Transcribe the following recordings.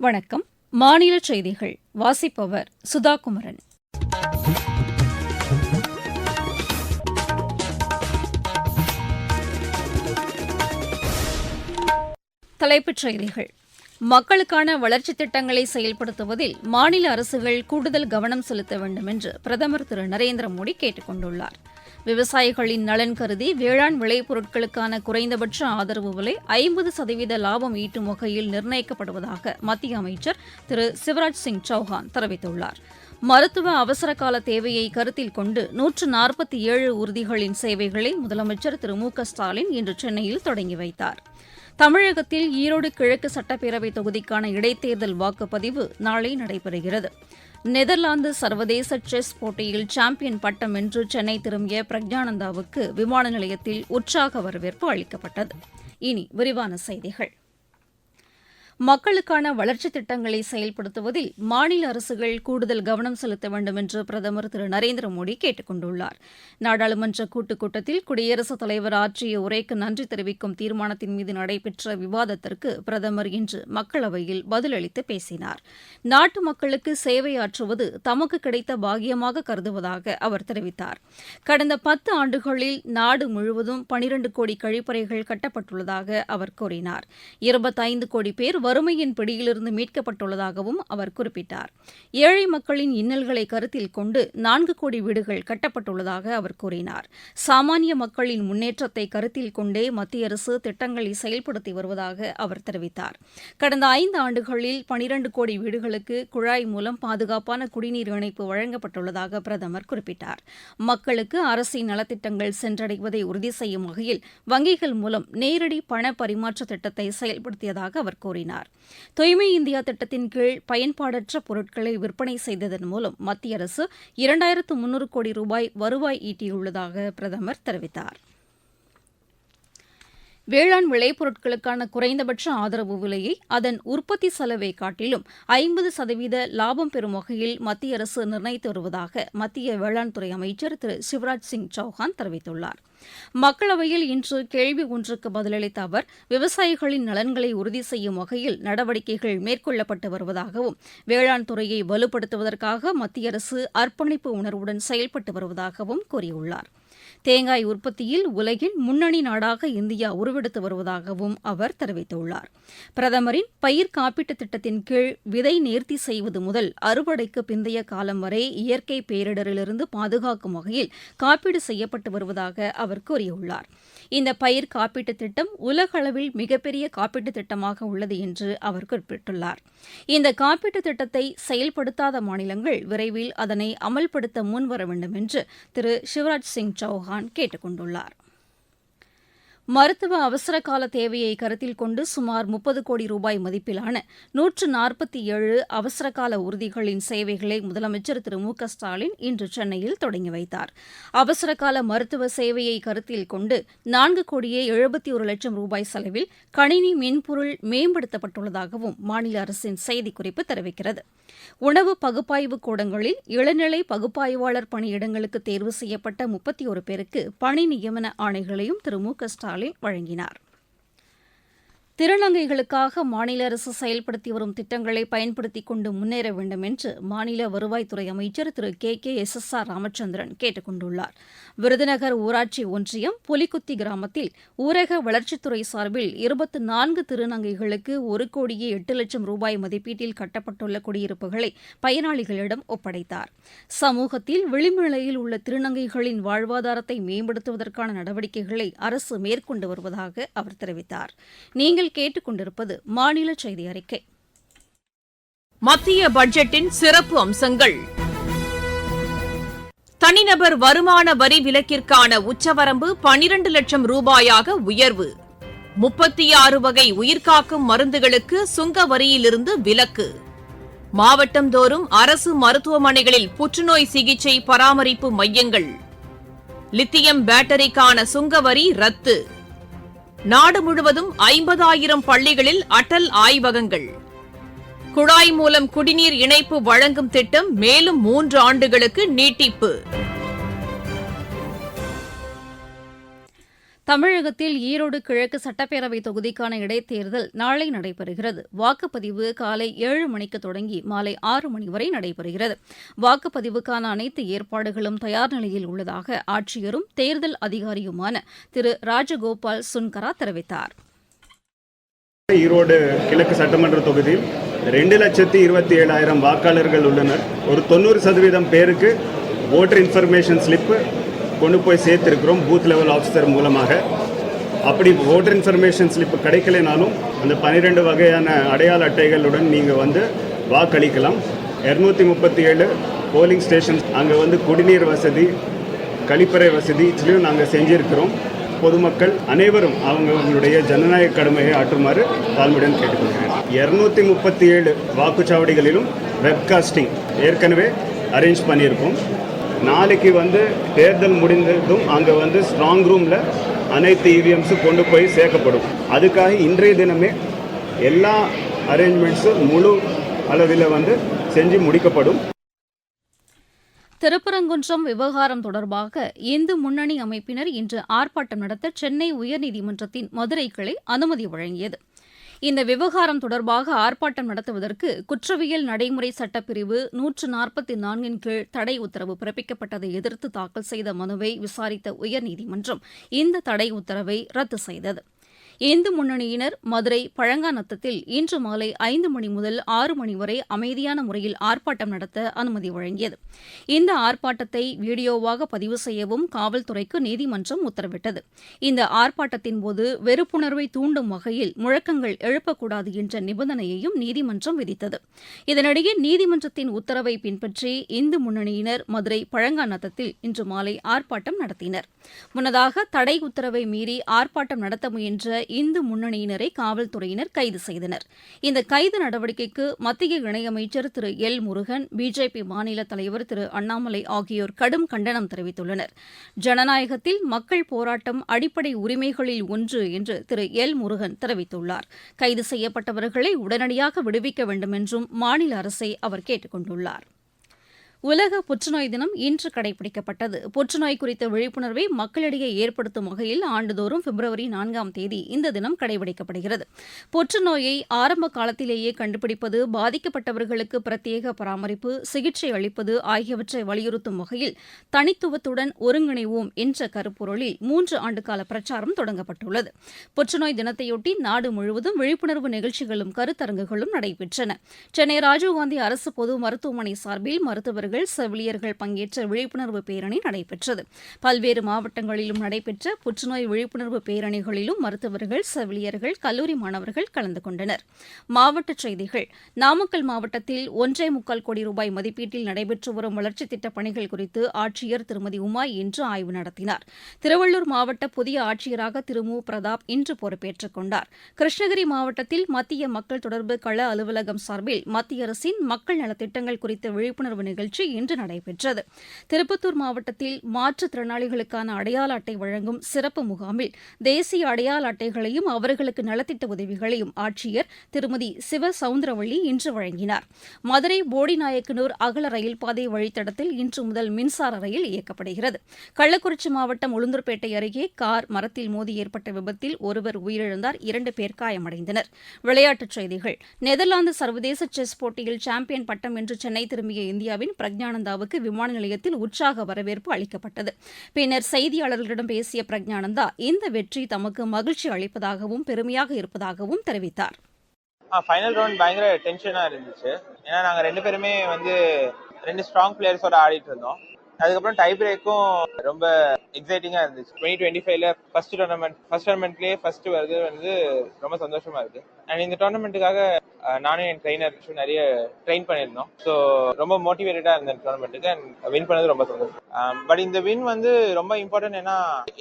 வணக்கம். மாநில செய்திகள். வாசிப்பவர் சுதா குமரன் தலைப்புச் செய்திகள். மக்களுக்கான வளர்ச்சித் திட்டங்களை செயல்படுத்துவதில் மாநில அரசுகள் கூடுதல் கவனம் செலுத்த வேண்டும் என்று பிரதமர் திரு நரேந்திர மோடி கேட்டுக் கொண்டுள்ளாா் விவசாயிகளின் நலன் கருதி வேளாண் விளைபொருட்களுக்கான குறைந்தபட்ச ஆதரவு விலை ஐம்பது சதவீத லாபம் ஈட்டும் வகையில் நிர்ணயிக்கப்படுவதாக மத்திய அமைச்சர் திரு சிவராஜ் சிங் சௌஹான் தெரிவித்துள்ளார். மருத்துவ அவசரகால தேவையை கருத்தில் கொண்டு நூற்று நாற்பத்தி ஏழு உறுதிகளின் சேவைகளை முதலமைச்சர் திரு மு க ஸ்டாலின் இன்று சென்னையில் தொடங்கி வைத்தார். தமிழகத்தில் ஈரோடு கிழக்கு சட்டப்பேரவை தொகுதிக்கான இடைத்தேர்தல் வாக்குப்பதிவு நாளை நடைபெறுகிறது. நெதர்லாந்து சர்வதேச செஸ் போட்டியில் சாம்பியன் பட்டம் வென்று சென்னை திரும்பிய பிரக்ஞானந்தாவுக்கு விமான நிலையத்தில் உற்சாக வரவேற்பு அளிக்கப்பட்டது. இனி விரிவான செய்திகள். மக்களுக்கான வளர்ச்சித் திட்டங்களை செயல்படுத்துவதில் மாநில அரசுகள் கூடுதல் கவனம் செலுத்த வேண்டும் என்று பிரதமர் திரு நரேந்திர மோடி கேட்டுக் கொண்டுள்ளார். நாடாளுமன்ற கூட்டுக் கூட்டத்தில் குடியரசுத் தலைவர் ஆற்றிய உரைக்கு நன்றி தெரிவிக்கும் தீர்மானத்தின் மீது நடைபெற்ற விவாதத்திற்கு பிரதமர் இன்று மக்களவையில் பதிலளித்து பேசினார். நாட்டு மக்களுக்கு சேவையாற்றுவது தமக்கு கிடைத்த பாகியமாக கருதுவதாக அவர் தெரிவித்தார். கடந்த பத்து ஆண்டுகளில் நாடு முழுவதும் பனிரண்டு கோடி கழிப்பறைகள் கட்டப்பட்டுள்ளதாக அவர் கூறினார். இருபத்தைந்து கோடி பேர் வறுமையின் பிடியிலிருந்து மீட்கப்பட்டுள்ளதாகவும் அவர் குறிப்பிட்டார். ஏழை மக்களின் இன்னல்களை கருத்தில் கொண்டு நான்கு கோடி வீடுகள் கட்டப்பட்டுள்ளதாக அவர் கூறினார். சாமானிய மக்களின் முன்னேற்றத்தை கருத்தில் கொண்டே மத்திய அரசு திட்டங்களை செயல்படுத்தி வருவதாக அவர் தெரிவித்தார். கடந்த ஐந்து ஆண்டுகளில் பனிரண்டு கோடி வீடுகளுக்கு குழாய் மூலம் பாதுகாப்பான குடிநீர் இணைப்பு வழங்கப்பட்டுள்ளதாக பிரதமர் குறிப்பிட்டார். மக்களுக்கு அரசின் நலத்திட்டங்கள் சென்றடைவதை உறுதி செய்யும் வகையில் வங்கிகள் மூலம் நேரடி பண பரிமாற்ற திட்டத்தை செயல்படுத்தியதாக அவர் கூறினார். தூய்மை இந்தியா திட்டத்தின் கீழ் பயன்பாடற்ற பொருட்களை விற்பனை செய்ததன் மூலம் மத்திய அரசு இரண்டாயிரத்து முன்னூறு கோடி ரூபாய் வருவாய் ஈட்டியுள்ளதாக பிரதமர் தெரிவித்தார். வேளாண் விளைபொருட்களுக்கான குறைந்தபட்ச ஆதரவு விலையை அதன் உற்பத்தி செலவை காட்டிலும் ஐம்பது சதவீத லாபம் பெறும் வகையில் மத்திய அரசு நிர்ணயித்து வருவதாக மத்திய வேளாண் துறை அமைச்சர் திரு சிவராஜ் சிங் சௌஹான் தெரிவித்துள்ளார். மக்களவையில் இன்று கேள்வி ஒன்றுக்கு பதிலளித்த அவர் விவசாயிகளின் நலன்களை உறுதி செய்யும் வகையில் நடவடிக்கைகள் மேற்கொள்ளப்பட்டு வருவதாகவும் வேளாண் துறையை வலுப்படுத்துவதற்காக மத்திய அரசு அர்ப்பணிப்பு உணர்வுடன் செயல்பட்டு வருவதாகவும் கூறியுள்ளார். தேங்காய் உற்பத்தியில் உலகின் முன்னணி நாடாக இந்தியா உருவெடுத்து வருவதாகவும் அவர் தெரிவித்துள்ளார். பிரதமரின் பயிர் காப்பீட்டுத் திட்டத்தின் கீழ் விதை நேர்த்தி செய்வது முதல் அறுவடைக்கு பிந்தைய காலம் வரை இயற்கை பேரிடரிலிருந்து பாதுகாக்கும் வகையில் காப்பீடு செய்யப்பட்டு வருவதாக அவர் கூறியுள்ளார். இந்த பயிர் காப்பீட்டுத் திட்டம் உலகளவில் மிகப்பெரிய காப்பீட்டுத் திட்டமாக உள்ளது என்று அவர் குறிப்பிட்டுள்ளார். இந்த காப்பீட்டுத் திட்டத்தை செயல்படுத்தாத மாநிலங்கள் விரைவில் அதனை அமல்படுத்த முன்வர வேண்டும் என்று திரு சிவராஜ் சிங் சௌஹான் கேட்டுக் கொண்டுள்ளார் மருத்துவ அவசர கால தேவையை கருத்தில் கொண்டு சுமார் முப்பது கோடி ரூபாய் மதிப்பிலான நூற்று நாற்பத்தி ஏழு அவசரகால ஊர்திகளின் சேவைகளை முதலமைச்சர் திரு மு க ஸ்டாலின் இன்று சென்னையில் தொடங்கி வைத்தார். அவசரகால மருத்துவ சேவையை கருத்தில் கொண்டு நான்கு கோடியே எழுபத்தி ஒரு லட்சம் ரூபாய் செலவில் கணினி மென்பொருள் மேம்படுத்தப்பட்டுள்ளதாகவும் மாநில அரசின் செய்திக்குறிப்பு தெரிவிக்கிறது. உணவு பகுப்பாய்வு கூடங்களில் இளநிலை பகுப்பாய்வாளர் பணியிடங்களுக்கு தேர்வு செய்யப்பட்ட முப்பத்தி ஒரு பேருக்கு பணி நியமன ஆணைகளையும் திரு மு க ஸ்டாலின் வழங்கினார். திருநங்கைகளுக்காக மாநில அரசு செயல்படுத்தி வரும் திட்டங்களை பயன்படுத்தி கொண்டு முன்னேற வேண்டும் என்று மாநில வருவாய்த்துறை அமைச்சர் திரு K K S S R Ramachandran கேட்டுக் கொண்டுள்ளார். விருதுநகர் ஊராட்சி ஒன்றியம் புலிக்குத்தி கிராமத்தில் ஊரக வளர்ச்சித்துறை சார்பில் இருபத்தி நான்கு திருநங்கைகளுக்கு ஒரு கோடியே எட்டு லட்சம் ரூபாய் மதிப்பீட்டில் கட்டப்பட்டுள்ள குடியிருப்புகளை பயனாளிகளிடம் ஒப்படைத்தார். சமூகத்தில் விளிம்பு நிலையில் உள்ள திருநங்கைகளின் வாழ்வாதாரத்தை மேம்படுத்துவதற்கான நடவடிக்கைகளை அரசு மேற்கொண்டு வருவதாக அவர் தெரிவித்தார். நீங்கள் கேட்டுக்கொண்டிருப்பது மாநில செய்தி அறிக்கை. மத்திய பட்ஜெட்டின் சிறப்பு அம்சங்கள். தனிநபர் வருமான வரி விலக்கிற்கான உச்சவரம்பு பனிரண்டு லட்சம் ரூபாயாக உயர்வு. முப்பத்தி ஆறு வகை உயிர்காக்கும் மருந்துகளுக்கு சுங்க வரியிலிருந்து விலக்கு. மாவட்டந்தோறும் அரசு மருத்துவமனைகளில் புற்றுநோய் சிகிச்சை பராமரிப்பு மையங்கள். லித்தியம் பேட்டரிக்கான சுங்க வரி ரத்து. நாடு முழுவதும் ஐம்பதாயிரம் பள்ளிகளில் அட்டல் ஆய்வகங்கள். குழாய் மூலம் குடிநீர் இணைப்பு வழங்கும் திட்டம் மேலும் மூன்று ஆண்டுகளுக்கு நீட்டிப்பு. தமிழகத்தில் ஈரோடு கிழக்கு சட்டப்பேரவை தொகுதிக்கான இடைத்தேர்தல் நாளை நடைபெறுகிறது. வாக்குப்பதிவு காலை ஏழு மணிக்கு தொடங்கி மாலை ஆறு மணி வரை நடைபெறுகிறது. வாக்குப்பதிவுக்கான அனைத்து ஏற்பாடுகளும் தயார் நிலையில் உள்ளதாக ஆட்சியரும் தேர்தல் அதிகாரியுமான திரு ராஜகோபால் சுன்கரா தெரிவித்தார். ஈரோடு கிழக்கு சட்டமன்ற தொகுதியில் ரெண்டு லட்சத்தி இருபத்தி ஏழாயிரம் வாக்காளர்கள் உள்ளனர். ஒரு தொண்ணூறு சதவீதம் பேருக்கு ஓட்டர் இன்ஃபர்மேஷன் ஸ்லிப்பு கொண்டு போய் சேர்த்துருக்கிறோம் பூத் லெவல் ஆஃபீஸர் மூலமாக. அப்படி ஓட்டர் இன்ஃபர்மேஷன் ஸ்லிப்பு கிடைக்கலைனாலும் அந்த பன்னிரெண்டு வகையான அடையாள அட்டைகளுடன் நீங்கள் வந்து வாக்களிக்கலாம். இரநூத்தி முப்பத்தி ஏழு போலிங் ஸ்டேஷன்ஸ் அங்கே வந்து குடிநீர் வசதி கழிப்பறை வசதி இதுலேயும் நாங்கள் செஞ்சுருக்கிறோம். பொதுமக்கள் அனைவரும் அவங்களுடைய ஜனநாயக கடமையை ஆற்றுமாறு தாழ்மையுடன் கேட்டுக்கொள்கிறேன். இரநூத்தி முப்பத்தி ஏழு வாக்குச்சாவடிகளிலும் வெப்காஸ்டிங் ஏற்கனவே அரேஞ்ச் பண்ணியிருக்கோம். நாளைக்கு வந்து தேர்தல் முடிந்ததும் அங்கே வந்து ஸ்ட்ராங் ரூமில் அனைத்து இவிஎம்ஸும் கொண்டு போய் சேர்க்கப்படும். அதுக்காக இன்றைய தினமே எல்லா அரேஞ்ச்மெண்ட்ஸும் முழு அளவில் வந்து செஞ்சு முடிக்கப்படும். திருப்பரங்குன்றம் விவகாரம் தொடர்பாக இந்து முன்னணி அமைப்பினர் இன்று ஆர்ப்பாட்டம் நடத்த சென்னை உயர்நீதிமன்றத்தின் மதுரை கிளை அனுமதி வழங்கியது. இந்த விவகாரம் தொடர்பாக ஆர்ப்பாட்டம் நடத்துவதற்கு குற்றவியல் நடைமுறை சட்டப்பிரிவு நூற்று நாற்பத்தி நான்கின் கீழ் தடை உத்தரவு பிறப்பிக்கப்பட்டதை எதிர்த்து தாக்கல் செய்த மனுவை விசாரித்த உயர்நீதிமன்றம் இந்த தடை உத்தரவை ரத்து செய்தது. இந்து முன்னணியினர் மதுரை பழங்காநத்தத்தில் இன்று மாலை ஐந்து மணி முதல் ஆறு மணி வரை அமைதியான முறையில் ஆர்ப்பாட்டம் நடத்த அனுமதி வழங்கியது. இந்த ஆர்ப்பாட்டத்தை வீடியோவாக பதிவு செய்யவும் காவல்துறைக்கு நீதிமன்றம் உத்தரவிட்டது. இந்த ஆர்ப்பாட்டத்தின் போது வெறுப்புணர்வை தூண்டும் வகையில் முழக்கங்கள் எழுப்பக்கூடாது என்ற நிபந்தனையையும் நீதிமன்றம் விதித்தது. இதனிடையே நீதிமன்றத்தின் உத்தரவை பின்பற்றி இந்து முன்னணியினர் மதுரை பழங்காநத்தத்தில் இன்று மாலை ஆர்ப்பாட்டம் நடத்தினர். முன்னதாக தடை உத்தரவை மீறி ஆர்ப்பாட்டம் நடத்த முயன்ற இந்து முன்னணியினரை காவல்துறையினர் கைது செய்தனர். இந்த கைது நடவடிக்கைக்கு மத்திய இணையமைச்சர் திரு எல் முருகன் பிஜேபி மாநில தலைவர் திரு அண்ணாமலை ஆகியோர் கடும் கண்டனம் தெரிவித்துள்ளனர். ஜனநாயகத்தில் மக்கள் போராட்டம் அடிப்படை உரிமைகளில் ஒன்று என்று திரு எல் முருகன் தெரிவித்துள்ளார். கைது செய்யப்பட்டவர்களை உடனடியாக விடுவிக்க வேண்டும் என்றும் மாநில அரசை அவர் கேட்டுக் கொண்டுள்ளார் உலக புற்றுநோய் தினம் இன்று கடைபிடிக்கப்பட்டது. புற்றுநோய் குறித்த விழிப்புணர்வை மக்களிடையே ஏற்படுத்தும் வகையில் ஆண்டுதோறும் பிப்ரவரி நான்காம் தேதி இந்த தினம் கடைபிடிக்கப்படுகிறது. புற்றுநோயை ஆரம்ப காலத்திலேயே கண்டுபிடிப்பது பாதிக்கப்பட்டவர்களுக்கு பிரத்யேக பராமரிப்பு சிகிச்சை அளிப்பது ஆகியவற்றை வலியுறுத்தும் வகையில் தனித்துவத்துடன் ஒருங்கிணைவோம் என்ற கருப்பொருளில் மூன்று ஆண்டுகால பிரச்சாரம் தொடங்கப்பட்டுள்ளது. புற்றுநோய் தினத்தையொட்டி நாடு முழுவதும் விழிப்புணர்வு நிகழ்ச்சிகளும் கருத்தரங்குகளும் நடைபெற்றன. சென்னை ராஜீவ்காந்தி அரசு பொது மருத்துவமனை சார்பில் மருத்துவர்கள் செவிலியர்கள் பங்கேற்ற விழிப்புணர்வு பேரணி நடைபெற்றது. பல்வேறு மாவட்டங்களிலும் நடைபெற்ற புற்றுநோய் விழிப்புணர்வு பேரணிகளிலும் மருத்துவர்கள் செவிலியர்கள் கல்லூரி மாணவர்கள் கலந்து கொண்டனர். மாவட்ட செய்திகள். நாமக்கல் மாவட்டத்தில் ஒன்றே முக்கால் கோடி ரூபாய் மதிப்பீட்டில் நடைபெற்று வரும் வளர்ச்சித் திட்டப் பணிகள் குறித்து ஆட்சியர் திருமதி உமா இன்று ஆய்வு நடத்தினார். திருவள்ளூர் மாவட்ட புதிய ஆட்சியராக திரு. மு. பிரதாப் இன்று பொறுப்பேற்றுக் கொண்டார். கிருஷ்ணகிரி மாவட்டத்தில் மத்திய மக்கள் தொடர்பு கள அலுவலகம் சார்பில் மத்திய அரசின் மக்கள் நலத்திட்டங்கள் குறித்த விழிப்புணர்வு நிகழ்ச்சி நிகழ்ச்சி இன்று நடைபெற்றது. திருப்பத்தூர் மாவட்டத்தில் மாற்றுத்திறனாளிகளுக்கான அடையாள அட்டை வழங்கும் சிறப்பு முகாமில் தேசிய அடையாள அட்டைகளையும் அவர்களுக்கு நலத்திட்ட உதவிகளையும் ஆட்சியர் திருமதி சிவ சவுந்தரவள்ளி இன்று வழங்கினார். மதுரை போடிநாயக்கனூர் அகல ரயில் பாதை வழித்தடத்தில் இன்று முதல் மின்சார ரயில் இயக்கப்படுகிறது. கள்ளக்குறிச்சி மாவட்டம் உளுந்தூர்பேட்டை அருகே கார் மரத்தில் மோதி ஏற்பட்ட விபத்தில் ஒருவர் உயிரிழந்தார் இரண்டு பேர் காயமடைந்தனர். விளையாட்டுச் செய்திகள். நெதர்லாந்து சர்வதேச செஸ் போட்டியில் சாம்பியன் பட்டம் என்று சென்னை திரும்பிய இந்தியாவின் பிரக்ஞானந்தாவுக்கு விமான நிலையத்தில் உற்சாக வரவேற்பு அளிக்கப்பட்டது. பின்னர் செய்தியாளர்களிடம் பேசிய பிரக்ஞானந்தா இந்த வெற்றி தமக்கு மகிழ்ச்சி அளிப்பதாகவும் பெருமையாக இருப்பதாகவும் தெரிவித்தார். ஃபைனல் ரவுண்ட் பயங்கர டென்ஷனாக இருந்துச்சு. ஏன்னா நாங்கள் ரெண்டு பேருமே வந்து ரெண்டு ஸ்ட்ராங் பிளேயர்ஸோட ஆடிட்டு இருந்தோம். அதுக்கப்புறம் டை பிரேக்கும் ரொம்ப எக்ஸைட்டிங்காக இருந்துச்சு. டுவெண்ட்டி டுவெண்ட்டி ஃபைவ்ல ஃபர்ஸ்ட் டோர்னமெண்ட் ஃபர்ஸ்ட் டோர்னமெண்ட்லேயே ஃபர்ஸ்ட் வருது வந்து ரொம்ப சந்தோஷமா இருக்கு. அண்ட் இந்த டோர்னமெண்ட்டுக்காக நானும் என் ட்ரைனர் நிறைய ட்ரெயின் பண்ணியிருந்தோம். ஸோ ரொம்ப மோட்டிவேட்டடாக இருந்தேன் டோர்னமெண்ட்டுக்கு அண்ட் வின் பண்ணது ரொம்ப சந்தோஷம். Um, பட் இந்த வின் வந்து ரொம்ப இம்பார்ட்டன்ட் ஏன்னா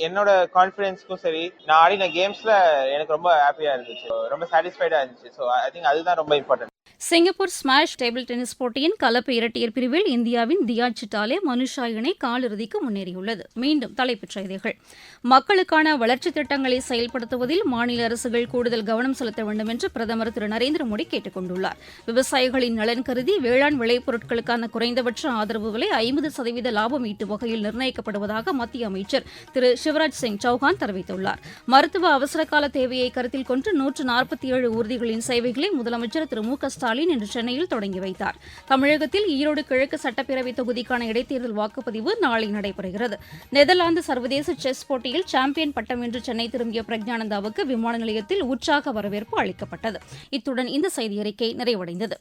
என்னோட கான்ஃபிடென்ஸ்க்கும் சரி நான் ஆடின கேம்ஸ்ல எனக்கு ரொம்ப ஹாப்பியாக இருந்துச்சு. ரொம்ப சாட்டிஸ்ஃபைடாக இருந்துச்சு. ஸோ ஐ திங்க் அதுதான் ரொம்ப important Singapore smash table tennis போட்டியின் கலப்பு இரட்டையர் பிரிவில் இந்தியாவின் தியா சிட்டாலே மனுஷா இணை காலிறுதிக்கு முன்னேறியுள்ளது. மீண்டும் தலைப்புச் செய்திகள். மக்களுக்கான வளர்ச்சித் திட்டங்களை செயல்படுத்துவதில் மாநில அரசுகள் கூடுதல் கவனம் செலுத்த வேண்டும் என்று பிரதமர் திரு நரேந்திர மோடி கேட்டுக் கொண்டுள்ளார். விவசாயிகளின் நலன் கருதி வேளாண் விளைபொருட்களுக்கான குறைந்தபட்ச ஆதரவு விலை ஐம்பது சதவீத லாபம் ஈட்டும் வகையில் நிர்ணயிக்கப்படுவதாக மத்திய அமைச்சர் திரு சிவராஜ் சிங் சௌஹான் தெரிவித்துள்ளார். மருத்துவ அவசரகால தேவையை கருத்தில் கொண்டு நூற்று நாற்பத்தி ஏழு ஊர்திகளின் சேவைகளை முதலமைச்சர் திரு மு க ஸ்டாலின் இன்று சென்னையில் தொடங்கி வைத்தார். தமிழகத்தில் ஈரோடு கிழக்கு சட்டப்பேரவை தொகுதிக்கான இடைத்தேர்தல் வாக்குப்பதிவு நாளை நடைபெறுகிறது. நெதர்லாந்து சர்வதேச செஸ் போட்டியில் சாம்பியன் பட்டம் வென்று சென்னை திரும்பிய பிரக்ஞானந்தாவுக்கு விமான நிலையத்தில் உற்சாக வரவேற்பு அளிக்கப்பட்டது. இத்துடன் இந்த செய்தியறிக்கை நிறைவடைந்தது.